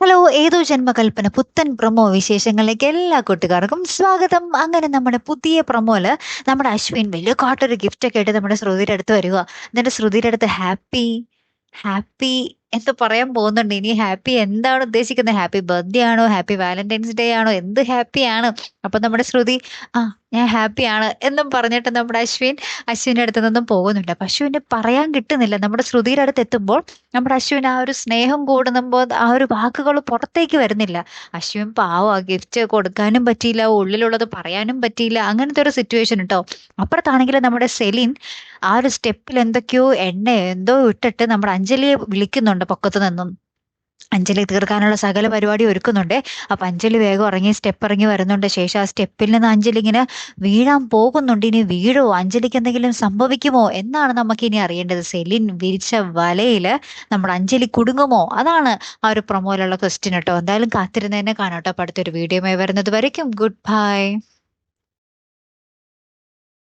Hello ഏതോ ജന്മകൽപ്പന പുത്തൻ promo വിശേഷങ്ങളിലേക്ക് എല്ലാ കൂട്ടുകാർക്കും സ്വാഗതം. അങ്ങനെ നമ്മുടെ പുതിയ പ്രൊമോയിൽ നമ്മുടെ അശ്വിൻ വലിയ കാട്ടൊരു ഗിഫ്റ്റ് ഒക്കെ ആയിട്ട് നമ്മുടെ ശ്രുതിയുടെ അടുത്ത് വരിക എന്നിട്ട് ശ്രുതിയുടെ അടുത്ത് ഹാപ്പി ഹാപ്പി എന്ത് പറയാൻ പോകുന്നുണ്ട്. ഇനി ഹാപ്പി എന്താണ് ഉദ്ദേശിക്കുന്നത്? ഹാപ്പി ബർത്ത്ഡേ ആണോ? ഹാപ്പി വാലന്റൈൻസ് ഡേ ആണോ? എന്ത് ഹാപ്പിയാണ് അപ്പൊ നമ്മുടെ ശ്രുതി ആ ഞാൻ ഹാപ്പിയാണ് എന്നും പറഞ്ഞിട്ട് നമ്മുടെ അശ്വിൻ അശ്വിന്റെ അടുത്ത് നിന്നും പോകുന്നുണ്ട്. അപ്പം അശ്വിന് പറയാൻ കിട്ടുന്നില്ല. നമ്മുടെ ശ്രുതിയുടെ അടുത്ത് എത്തുമ്പോൾ നമ്മുടെ അശ്വിൻ ആ ഒരു സ്നേഹം കൂടുമ്പോൾ ആ ഒരു വാക്കുകൾ പുറത്തേക്ക് വരുന്നില്ല. അശ്വിൻ പാവം ആ ഗിഫ്റ്റ് കൊടുക്കാനും പറ്റിയില്ല ഉള്ളിലുള്ളത് പറയാനും പറ്റിയില്ല അങ്ങനത്തെ ഒരു സിറ്റുവേഷൻ കേട്ടോ അപ്പുറത്താണെങ്കിൽ നമ്മുടെ സെലിൻ ആ ഒരു സ്റ്റെപ്പിൽ എന്തൊക്കെയോ എണ്ണ എന്തോ ഇട്ടിട്ട് നമ്മുടെ അഞ്ജലിയെ വിളിക്കുന്നുണ്ട് പൊക്കത്ത് നിന്നും. അഞ്ജലി തീർക്കാനുള്ള സകല പരിപാടി ഒരുക്കുന്നുണ്ട്. അപ്പൊ അഞ്ജലി വേഗം ഇറങ്ങി സ്റ്റെപ്പ് ഇറങ്ങി വരുന്നുണ്ട്. ശേഷം ആ സ്റ്റെപ്പിൽ നിന്ന് അഞ്ജലി ഇങ്ങനെ വീഴാൻ പോകുന്നുണ്ട്. ഇനി വീഴോ? അഞ്ജലിക്ക് എന്തെങ്കിലും സംഭവിക്കുമോ? എന്നാണ് നമുക്ക് ഇനി അറിയേണ്ടത്. സെലിൻ വിരിച്ച വലയിൽ നമ്മുടെ അഞ്ജലി കുടുങ്ങുമോ? അതാണ് ആ ഒരു പ്രൊമോയിലുള്ള ക്വസ്റ്റ്യൻ കേട്ടോ എന്തായാലും കാത്തിരുന്നതന്നെ കാണാം കേട്ടോ അടുത്തൊരു വീഡിയോയുമായി വരുന്നത് വരയ്ക്കും. Good bye